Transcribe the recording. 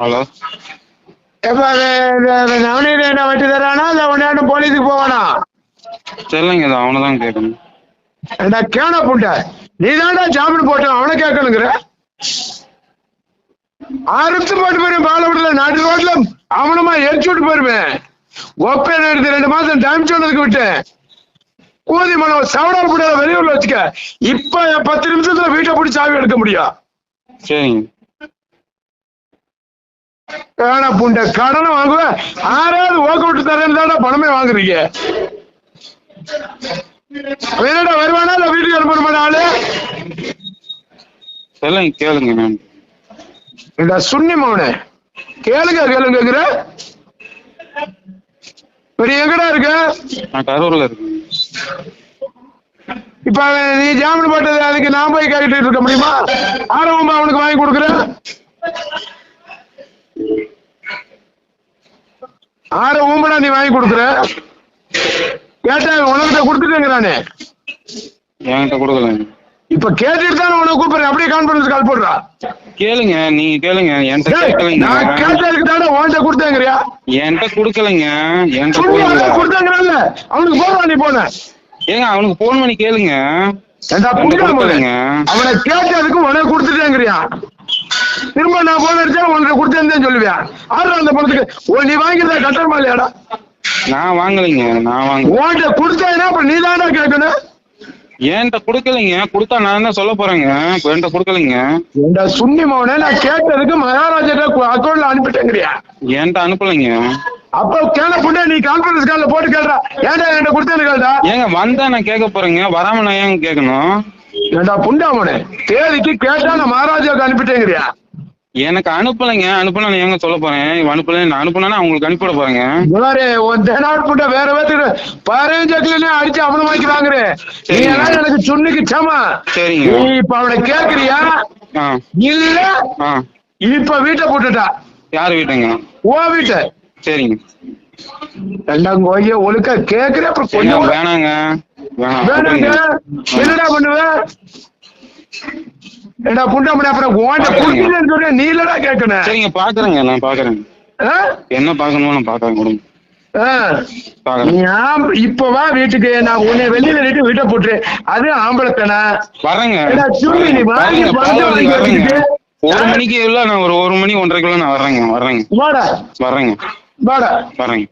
Hello. எப்ப நவநீத என்ன வட்டி தரானா இல்ல உன்னாண்டு போலீஸுக்கு போவானா? சரிங்க இது அவனை தான் கேட்கணும் ஏண்டா கேன புண்ட? நீ தான்டா ஜாமீன் போட்ட அவனை கேட்கணுங்கிற? அறுத்து போட்டு போயிருவேன் பாலப்படல நாட்டு ரோட்ல அவனமா எரிச்சு விட்டு போயிருவேன் எடுத்து ரெண்டு மாசம் டைம் சொன்னதுக்கு விட்டேன். கூதி மனம் சவடால் கூட வெளியூர்ல வச்சுக்க. இப்ப பத்து நிமிஷத்துல வீட்டை பிடிச்சி சாவி எடுக்க முடியும் சரிங்க. கேன புண்ட கடனை வாங்குவேன் ஆறாவது ஓக்க விட்டு தரேன்னு தான்டா பணமே வாங்குறீங்க. என்னடா வருவானா இல்ல வீட்டுக்கு அனுப்பணுமா ஆளு சரிங்க கேளுங்க மேம் ஏண்டா சுண்ணி மவனே கேளுங்க கேளுங்கிற நீ எங்கடா இருக்க? நான் கரூர்ல இருக்கேன். இப்ப நீ ஜாமீன் போட்டது அதுக்கு நான் போய் கேட்டுட்டு இருக்க முடியுமா? ஆரம்பமா அவனுக்கு வாங்கி கொடுக்குறேன். ஆற ஊம்படா நீ வாங்கி கொடுக்குற? கேட்டா உனக்கிட்ட கொடுத்துட்டேங்கிறானே. என்கிட்ட கொடுக்கலங்க. இப்ப கேட்டுட்டு தானே உனக்கு கூப்பிடுறேன். அப்படியே கான்ஃபரன்ஸ் கால் போடுறா. கேளுங்க நீங்க கேளுங்க. என்கிட்ட கேட்கலைங்க. நான் கேட்டதுக்கு தானே உன்கிட்ட கொடுத்தேங்கிறியா? என்கிட்ட கொடுக்கலைங்க. என்கிட்ட கொடுக்கல அவனுக்கு கொடுத்தேங்கிறான்ல. அவனுக்கு போடுவா நீ போன. ஏங்க அவனுக்கு ஃபோன் பண்ணி கேளுங்க. அவனை கேட்டதுக்கு உனக்கு கொடுத்துட்டேங்கிறியா? திரும்ப நான் போன் அடிச்சா உனக்கு கொடுத்தேன்னு சொல்லுவியா ஆறு அந்த பணத்துக்கு ஓ நீ வாங்கிருந்தா கட்டணமா இல்லையாடா நான் வாங்கலைங்க நான் வாங்க உன்கிட்ட கொடுத்தேன்னா அப்ப நீ தான்டா கேட்கணும் என்கிட்ட கொடுக்கலைங்க கொடுத்தா நான் தான் சொல்ல போறேங்க? என்கிட்ட கொடுக்கலைங்க. ஏண்டா சுண்ணி மவனே நான் கேட்டதுக்கு மகாராஜா அக்கௌண்ட்ல அனுப்பிட்டேங்கிறியா? என்கிட்ட அனுப்பலைங்க. அப்ப கேள புண்ணே நீ கான்ஃபரன்ஸ் கால்ல போட்டு கேள்றா. ஏன்டா என்கிட்ட கொடுத்தேன்னு கேள்டா ஏங்க வந்தா நான் கேட்க போறேங்க. வராம நான் ஏங்க கேட்கணும்? ஏண்டா புண்டாமனே தேதிக்கு கேட்டா நான் மகாராஜாவுக்கு அனுப்பிட்டேங்கிறியா? எனக்கு அனுப்பலைங்க. அனுப்புனா நான் ஏங்க சொல்ல போறேன்? இவன் அனுப்பல நான் அனுப்புனா அவங்களுக்கு அனுப்பிவிட போறேங்க. இவரு உன் தெனாட் புண்ட வேற பேத்துக்கு பதினஞ்சு அடிச்சு அவன வாங்கி வாங்குற. நீ. எல்லாம் எனக்கு சுண்ணுக்கு சமா. சரிங்க. நீ இப்ப அவனை கேக்குறியா? இல்ல இப்ப வீட்டை போட்டுட்டா? யார் வீட்டுங்க? ஓ வீட்டை. சரிங்க. ரெண்டாம் கோய ஒழுக்கா கேக்குற அப்புறம் கொஞ்சம் வேணாங்க. வேணுங்க. என்னடா பண்ணுவ? ஏடா புண்டாமணி அப்புறம் ஓண்ட குடுக்கலன்னு சொல்ற நீ இல்லடா கேட்கணும் சரிங்க பாக்குறேங்க நான் பாக்குறேங்க. ஆ? என்ன பார்க்கணுமோ நான் பாக்குறேன் கொடுங்க. பாக்குறேன். இப்ப வா வீட்டுக்கு நான் உன்னை வெளியில நிட்டு வீட்டை போட்டு அது ஆம்பளத்தனா? வரேங்க. ஒரு? மணிக்கு இல்ல நான் ஒரு ஒரு மணி ஒன்றரைக்குள்ள நான் வர்றேங்க வர்றேங்க. வாடா. வர்றேங்க. வாடா. வர்றேங்க.